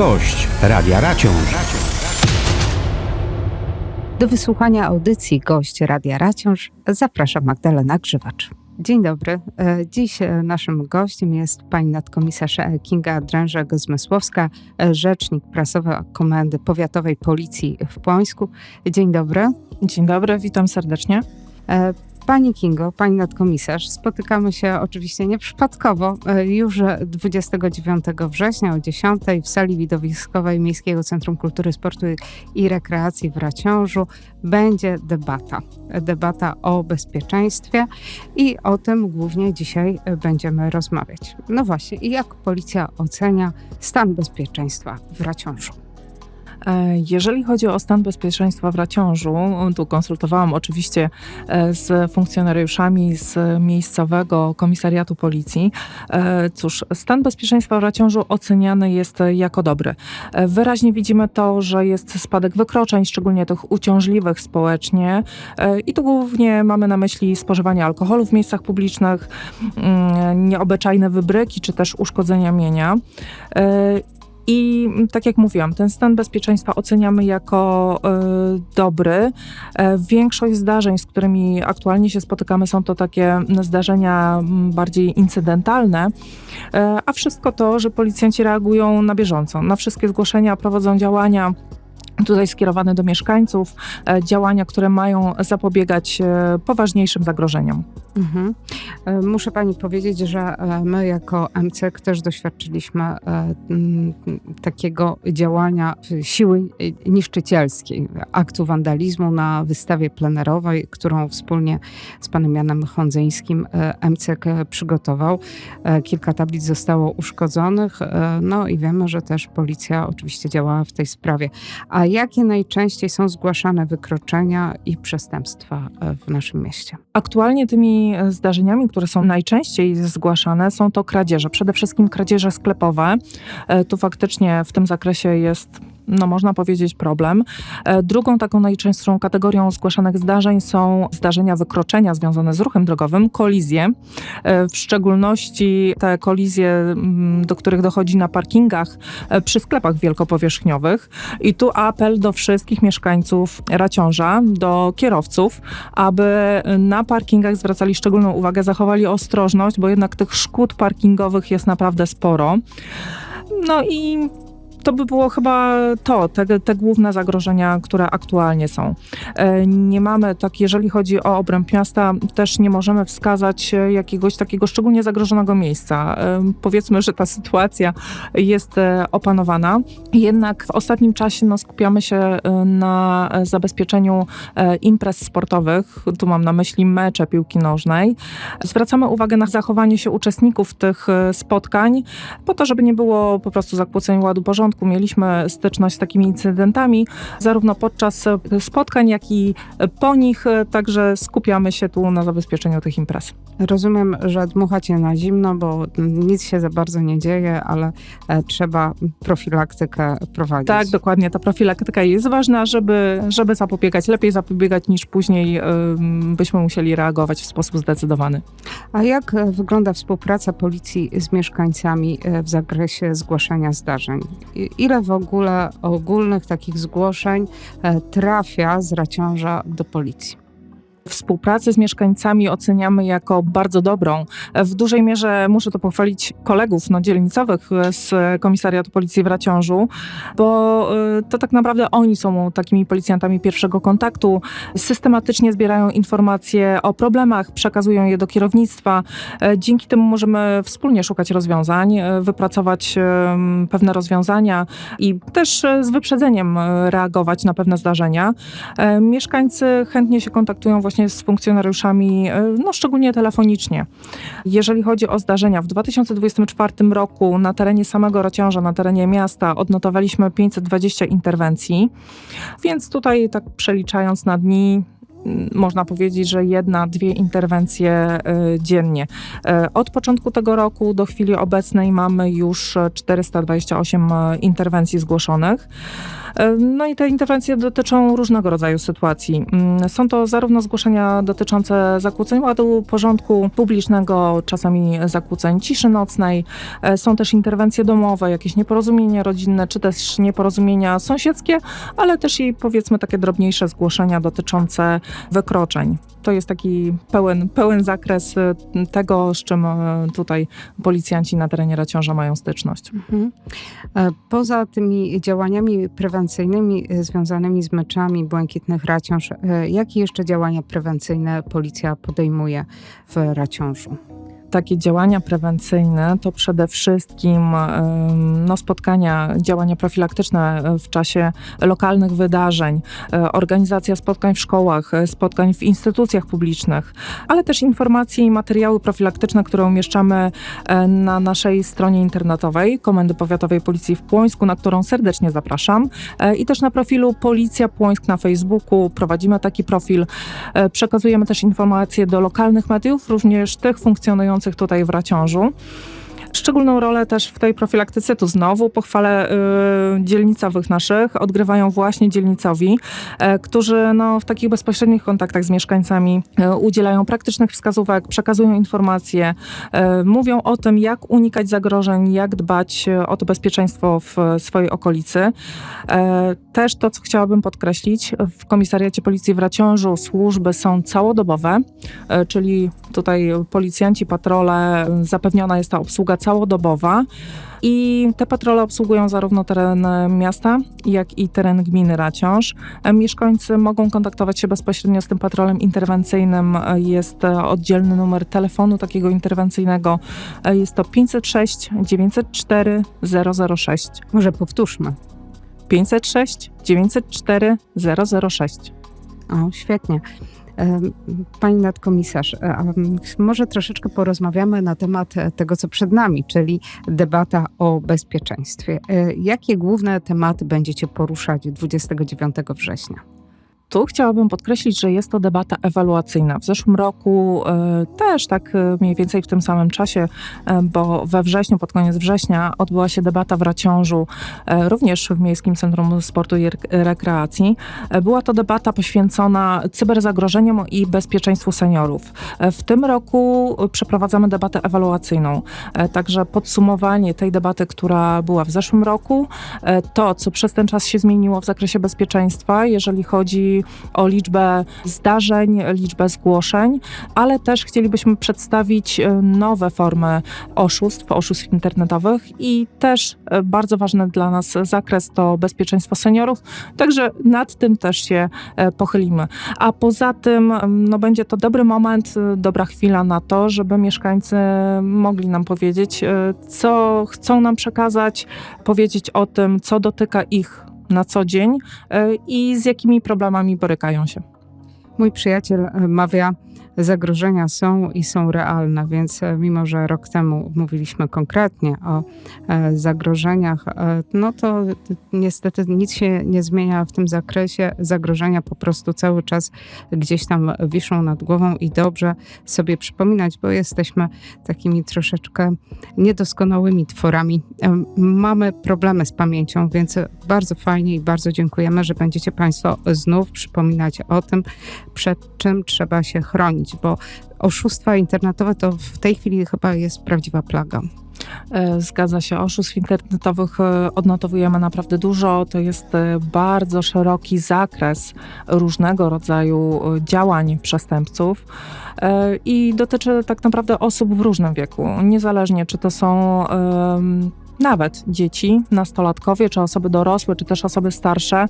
Gość Radia Raciąż. Do wysłuchania audycji gość Radia Raciąż zaprasza Magdalena Grzywacz. Dzień dobry. E, Dziś e, naszym gościem jest pani nadkomisarz e, Kinga Drężek-Zmysłowska, rzecznik prasowy Komendy Powiatowej Policji w Płońsku. Dzień dobry. Dzień dobry, witam serdecznie. Pani Kingo, pani nadkomisarz, spotykamy się oczywiście nieprzypadkowo. E, Już 29 września o 10 w sali widowiskowej Miejskiego Centrum Kultury, Sportu i Rekreacji w Raciążu będzie debata. Debata o bezpieczeństwie i o tym głównie dzisiaj będziemy rozmawiać. No właśnie, jak policja ocenia stan bezpieczeństwa w Raciążu? E, Jeżeli chodzi o stan bezpieczeństwa w Raciążu, tu konsultowałam oczywiście e, z funkcjonariuszami z miejscowego komisariatu policji. E, Cóż, stan bezpieczeństwa w Raciążu oceniany jest jako dobry. Wyraźnie widzimy to, że jest spadek wykroczeń, szczególnie tych uciążliwych społecznie i tu głównie mamy na myśli spożywanie alkoholu w miejscach publicznych, mm, nieobyczajne wybryki czy też uszkodzenia mienia. I tak jak mówiłam, ten stan bezpieczeństwa oceniamy jako e, dobry. E, większość zdarzeń, z którymi aktualnie się spotykamy, są to takie zdarzenia mm, bardziej incydentalne, e, a wszystko to, że policjanci reagują na bieżąco. Na wszystkie zgłoszenia prowadzą działania. Tutaj skierowane do mieszkańców, e, działania, które mają zapobiegać e, poważniejszym zagrożeniom. Mhm. E, Muszę pani powiedzieć, że my jako MCK też doświadczyliśmy takiego działania siły niszczycielskiej, aktu wandalizmu na wystawie plenerowej, którą wspólnie z panem Janem Hondzyńskim MCK przygotował. Kilka tablic zostało uszkodzonych, no i wiemy, że też policja oczywiście działała w tej sprawie. A jakie najczęściej są zgłaszane wykroczenia i przestępstwa e, w naszym mieście? Aktualnie tymi e, zdarzeniami, które są najczęściej zgłaszane, są to kradzieże. Przede wszystkim kradzieże sklepowe. E, Tu faktycznie w tym zakresie jest. No, można powiedzieć, problem. E, Drugą taką najczęstszą kategorią zgłaszanych zdarzeń są zdarzenia wykroczenia związane z ruchem drogowym, kolizje. E, W szczególności te kolizje, mm, do których dochodzi na parkingach e, przy sklepach wielkopowierzchniowych. I tu apel do wszystkich mieszkańców Raciąża, do kierowców, aby na parkingach zwracali szczególną uwagę, zachowali ostrożność, bo jednak tych szkód parkingowych jest naprawdę sporo. No i to by było chyba to, te, te główne zagrożenia, które aktualnie są. E, Nie mamy, tak jeżeli chodzi o obręb miasta, też nie możemy wskazać e, jakiegoś takiego szczególnie zagrożonego miejsca. E, Powiedzmy, że ta sytuacja jest opanowana. Jednak w ostatnim czasie no, skupiamy się na zabezpieczeniu imprez sportowych. Tu mam na myśli mecze piłki nożnej. Zwracamy uwagę na zachowanie się uczestników tych spotkań, po to, żeby nie było po prostu zakłóceń ładu porządku. Mieliśmy styczność z takimi incydentami, zarówno podczas e, spotkań, jak i e, po nich, e, także skupiamy się tu na zabezpieczeniu tych imprez. Rozumiem, że dmuchacie na zimno, bo nic się za bardzo nie dzieje, ale trzeba profilaktykę prowadzić. Tak, dokładnie. Ta profilaktyka jest ważna, żeby, żeby zapobiegać, lepiej zapobiegać niż później byśmy musieli reagować w sposób zdecydowany. A jak wygląda współpraca policji z mieszkańcami w zakresie zgłaszania zdarzeń? Ile w ogóle ogólnych takich zgłoszeń e, trafia z Raciąża do policji? Współpracę z mieszkańcami oceniamy jako bardzo dobrą. W dużej mierze muszę to pochwalić kolegów no, dzielnicowych z Komisariatu Policji w Raciążu, bo y, to tak naprawdę oni są takimi policjantami pierwszego kontaktu. Systematycznie zbierają informacje o problemach, przekazują je do kierownictwa. E, Dzięki temu możemy wspólnie szukać rozwiązań, e, wypracować pewne rozwiązania i też e, z wyprzedzeniem e, reagować na pewne zdarzenia. E, Mieszkańcy chętnie się kontaktują właśnie z funkcjonariuszami, e, no szczególnie telefonicznie. Jeżeli chodzi o zdarzenia, w 2024 roku na terenie samego Raciąża, na terenie miasta odnotowaliśmy 520 interwencji, więc tutaj tak przeliczając na dni, można powiedzieć, że jedna, dwie interwencje e, dziennie. E, Od początku tego roku do chwili obecnej mamy już 428 interwencji zgłoszonych. E, No i te interwencje dotyczą różnego rodzaju sytuacji. Mm, Są to zarówno zgłoszenia dotyczące zakłóceń ładu porządku publicznego, czasami zakłóceń ciszy nocnej. E, Są też interwencje domowe, jakieś nieporozumienia rodzinne, czy też nieporozumienia sąsiedzkie, ale też i powiedzmy takie drobniejsze zgłoszenia dotyczące wykroczeń. To jest taki pełen, pełen zakres e, tego, z czym e, tutaj policjanci na terenie Raciąża mają styczność. Mhm. E, Poza tymi działaniami prewencyjnymi e, związanymi z meczami Błękitnych Raciąż, jakie jeszcze działania prewencyjne policja podejmuje w Raciążu? Takie działania prewencyjne to przede wszystkim no, spotkania, działania profilaktyczne w czasie lokalnych wydarzeń, e, organizacja spotkań w szkołach, e, spotkań w instytucjach publicznych, ale też informacje i materiały profilaktyczne, które umieszczamy e, na naszej stronie internetowej Komendy Powiatowej Policji w Płońsku, na którą serdecznie zapraszam e, i też na profilu Policja Płońsk na Facebooku. Prowadzimy taki profil. E, Przekazujemy też informacje do lokalnych mediów, również tych funkcjonujących tutaj w Raciążu. Szczególną rolę też w tej profilaktyce, tu znowu pochwalę y, dzielnicowych naszych, odgrywają właśnie dzielnicowi, e, którzy no, w takich bezpośrednich kontaktach z mieszkańcami e, udzielają praktycznych wskazówek, przekazują informacje, e, mówią o tym, jak unikać zagrożeń, jak dbać o to bezpieczeństwo w swojej okolicy. Też to, co chciałabym podkreślić, w Komisariacie Policji w Raciążu służby są całodobowe, czyli tutaj policjanci, patrole, zapewniona jest ta obsługa całodobowa. I te patrole obsługują zarówno teren miasta, jak i teren gminy Raciąż. E, Mieszkańcy mogą kontaktować się bezpośrednio z tym patrolem interwencyjnym. E, Jest e, oddzielny numer telefonu takiego interwencyjnego. Jest to 506 904 006. Może powtórzmy. 506 904 006. O, świetnie. Pani nadkomisarz, e, może troszeczkę porozmawiamy na temat e, tego, co przed nami, czyli debata o bezpieczeństwie. E, Jakie główne tematy będziecie poruszać 29 września? Tu chciałabym podkreślić, że jest to debata ewaluacyjna. W zeszłym roku e, też tak e, mniej więcej w tym samym czasie, e, bo we wrześniu, pod koniec września odbyła się debata w Raciążu, również w Miejskim Centrum Sportu i Rek- Rekreacji. Była to debata poświęcona cyberzagrożeniom i bezpieczeństwu seniorów. W tym roku przeprowadzamy debatę ewaluacyjną. Także podsumowanie tej debaty, która była w zeszłym roku, to, co przez ten czas się zmieniło w zakresie bezpieczeństwa, jeżeli chodzi o liczbę zdarzeń, liczbę zgłoszeń, ale też chcielibyśmy przedstawić e, nowe formy oszustw, oszustw internetowych i też e, bardzo ważny dla nas zakres to bezpieczeństwo seniorów, także nad tym też się e, pochylimy. A poza tym no, będzie to dobry moment, dobra chwila na to, żeby mieszkańcy mogli nam powiedzieć, co chcą nam przekazać, powiedzieć o tym, co dotyka ich na co dzień e, i z jakimi problemami borykają się. Mój przyjaciel e, mawia, zagrożenia są i są realne, więc e, mimo, że rok temu mówiliśmy konkretnie o zagrożeniach, no to niestety nic się nie zmienia w tym zakresie. Zagrożenia po prostu cały czas gdzieś tam wiszą nad głową i dobrze sobie przypominać, bo jesteśmy takimi troszeczkę niedoskonałymi tworami. Mamy problemy z pamięcią, więc bardzo fajnie i bardzo dziękujemy, że będziecie Państwo znów przypominać o tym, przed czym trzeba się chronić, bo oszustwa internetowe to w tej chwili chyba jest prawdziwa plaga. E, Zgadza się, oszustw internetowych e, odnotowujemy naprawdę dużo. To jest e, bardzo szeroki zakres różnego rodzaju działań przestępców i dotyczy tak naprawdę osób w różnym wieku, niezależnie czy to są nawet dzieci, nastolatkowie, czy osoby dorosłe, czy też osoby starsze.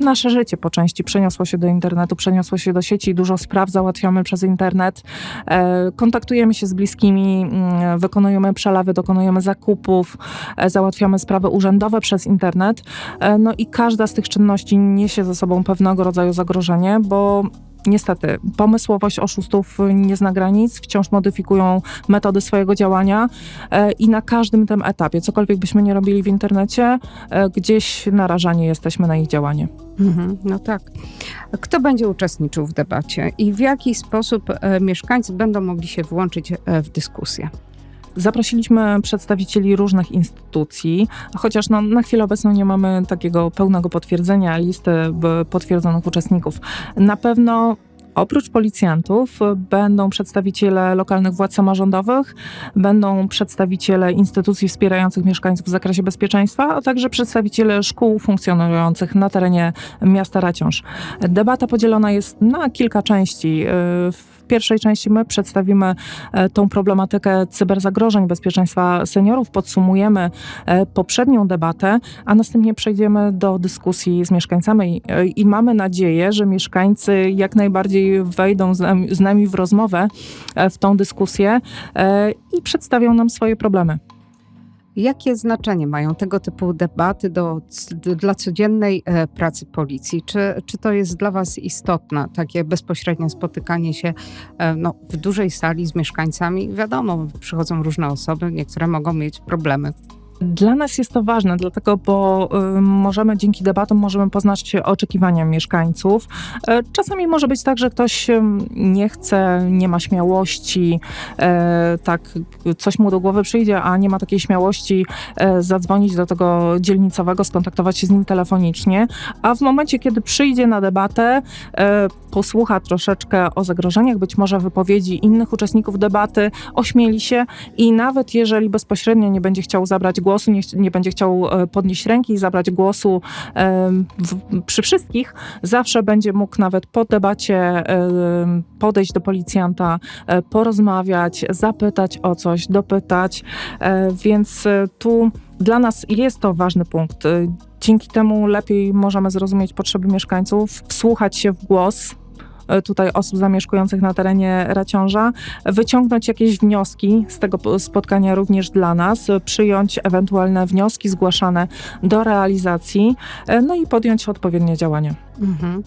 Nasze życie po części przeniosło się do internetu, przeniosło się do sieci, dużo spraw załatwiamy przez internet. E, Kontaktujemy się z bliskimi, mm, wykonujemy przelewy, dokonujemy zakupów, e, załatwiamy sprawy urzędowe przez internet. E, No i każda z tych czynności niesie ze sobą pewnego rodzaju zagrożenie, bo niestety, pomysłowość oszustów nie zna granic, wciąż modyfikują metody swojego działania e, i na każdym tym etapie, cokolwiek byśmy nie robili w internecie, e, gdzieś narażani jesteśmy na ich działanie. Mhm, no tak. Kto będzie uczestniczył w debacie i w jaki sposób e, mieszkańcy będą mogli się włączyć w dyskusję? Zaprosiliśmy przedstawicieli różnych instytucji, chociaż no, na chwilę obecną nie mamy takiego pełnego potwierdzenia listy potwierdzonych uczestników. Na pewno Oprócz policjantów będą przedstawiciele lokalnych władz samorządowych, będą przedstawiciele instytucji wspierających mieszkańców w zakresie bezpieczeństwa, a także przedstawiciele szkół funkcjonujących na terenie miasta Raciąż. Debata podzielona jest na kilka części. W pierwszej części my przedstawimy e, tą problematykę cyberzagrożeń bezpieczeństwa seniorów, podsumujemy e, poprzednią debatę, a następnie przejdziemy do dyskusji z mieszkańcami e, i mamy nadzieję, że mieszkańcy jak najbardziej wejdą z nami, w rozmowę, w tą dyskusję i przedstawią nam swoje problemy. Jakie znaczenie mają tego typu debaty do, dla codziennej e, pracy policji? Czy, czy to jest dla Was istotne, takie bezpośrednie spotykanie się e, no, w dużej sali z mieszkańcami? Wiadomo, przychodzą różne osoby, niektóre mogą mieć problemy. Dla nas jest to ważne, dlatego, bo możemy dzięki debatom możemy poznać oczekiwania mieszkańców. E, czasami może być tak, że ktoś nie chce, nie ma śmiałości, e, tak coś mu do głowy przyjdzie, a nie ma takiej śmiałości e, zadzwonić do tego dzielnicowego, skontaktować się z nim telefonicznie, a w momencie, kiedy przyjdzie na debatę, posłucha troszeczkę o zagrożeniach, być może wypowiedzi innych uczestników debaty, ośmieli się i nawet jeżeli bezpośrednio nie będzie chciał zabrać głosu, nie, ch- nie będzie chciał e, podnieść ręki i zabrać głosu em, w, przy wszystkich, zawsze będzie mógł nawet po debacie em, podejść do policjanta, e, porozmawiać, zapytać o coś, dopytać, e, więc e, tu dla nas jest to ważny punkt. E, Dzięki temu lepiej możemy zrozumieć potrzeby mieszkańców, wsłuchać się w głos. e, tutaj osób zamieszkujących na terenie Raciąża, wyciągnąć jakieś wnioski z tego po- spotkania również dla nas, e, przyjąć ewentualne wnioski zgłaszane do realizacji, e, no i podjąć odpowiednie działania. Mhm.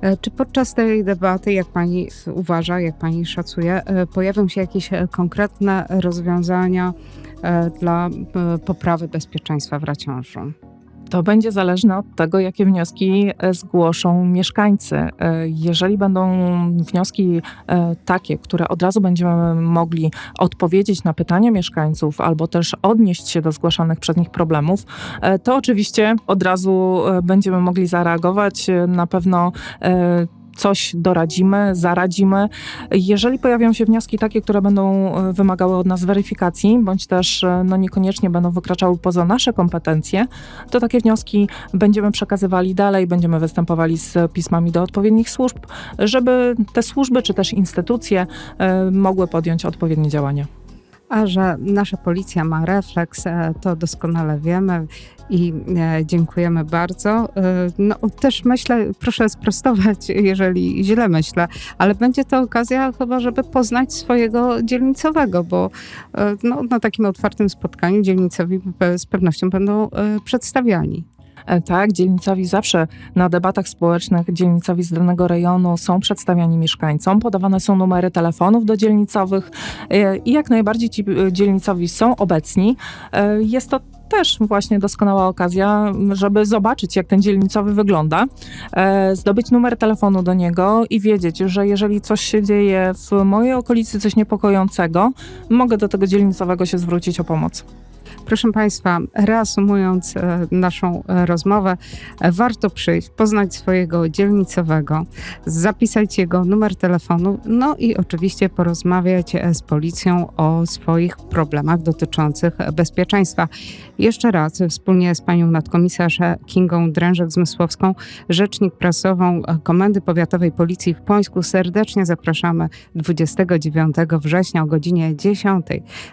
E, Czy podczas tej debaty, jak pani uważa, jak pani szacuje, e, pojawią się jakieś e, konkretne rozwiązania e, dla e, poprawy bezpieczeństwa w Raciążu? To będzie zależne od tego, jakie wnioski e, zgłoszą mieszkańcy. E, Jeżeli będą wnioski e, takie, które od razu będziemy mogli odpowiedzieć na pytania mieszkańców albo też odnieść się do zgłaszanych przez nich problemów, to oczywiście od razu będziemy mogli zareagować. Na pewno coś doradzimy, zaradzimy. Jeżeli pojawią się wnioski takie, które będą e, wymagały od nas weryfikacji, bądź też e, no, niekoniecznie będą wykraczały poza nasze kompetencje, to takie wnioski będziemy przekazywali dalej, będziemy występowali z pismami do odpowiednich służb, żeby te służby czy też instytucje e, mogły podjąć odpowiednie działania. A że nasza policja ma refleks, e, to doskonale wiemy i e, dziękujemy bardzo. E, No, też myślę, proszę sprostować, jeżeli źle myślę, ale będzie to okazja chyba, żeby poznać swojego dzielnicowego, bo no, na takim otwartym spotkaniu dzielnicowi z pewnością będą przedstawiani. E, Tak, dzielnicowi zawsze na debatach społecznych, dzielnicowi z danego rejonu są przedstawiani mieszkańcom, podawane są numery telefonów do dzielnicowych e, i jak najbardziej ci e, dzielnicowi są obecni. Jest to też właśnie doskonała okazja, żeby zobaczyć, jak ten dzielnicowy wygląda, zdobyć numer telefonu do niego i wiedzieć, że jeżeli coś się dzieje w mojej okolicy, coś niepokojącego, mogę do tego dzielnicowego się zwrócić o pomoc. Proszę Państwa, reasumując e, naszą e, rozmowę, e, warto przyjść, poznać swojego dzielnicowego, zapisać jego numer telefonu, no i oczywiście porozmawiać z policją o swoich problemach dotyczących bezpieczeństwa. Jeszcze raz, wspólnie z panią nadkomisarz Kingą Drężek-Zmysłowską, rzecznik prasową Komendy Powiatowej Policji w Pońsku, serdecznie zapraszamy 29 września o godzinie 10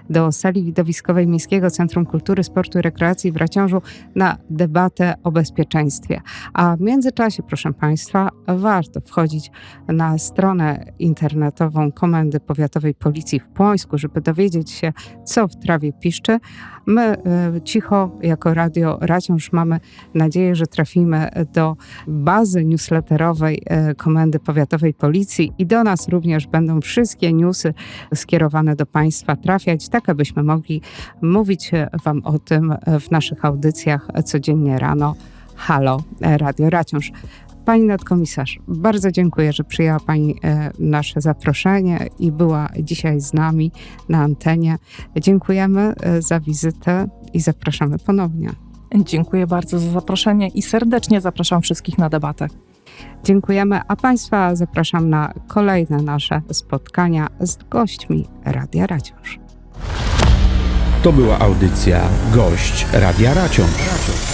do sali widowiskowej Miejskiego Centrum Kultury, Sportu i Rekreacji w Raciążu na debatę o bezpieczeństwie. A w międzyczasie, proszę Państwa, warto wchodzić na stronę internetową Komendy Powiatowej Policji w Płońsku, żeby dowiedzieć się, co w trawie piszczy. My e, cicho, jako Radio Raciąż, mamy nadzieję, że trafimy do bazy newsletterowej e, Komendy Powiatowej Policji i do nas również będą wszystkie newsy skierowane do Państwa trafiać, tak abyśmy mogli mówić e, Wam o tym w naszych audycjach codziennie rano. Halo Radio Raciąż. Pani nadkomisarz, bardzo dziękuję, że przyjęła Pani e, nasze zaproszenie i była dzisiaj z nami na antenie. Dziękujemy e, za wizytę i zapraszamy ponownie. Dziękuję bardzo za zaproszenie i serdecznie zapraszam wszystkich na debatę. Dziękujemy, a Państwa zapraszam na kolejne nasze spotkania z gośćmi Radia Raciąż. To była audycja Gość Radia Raciąż.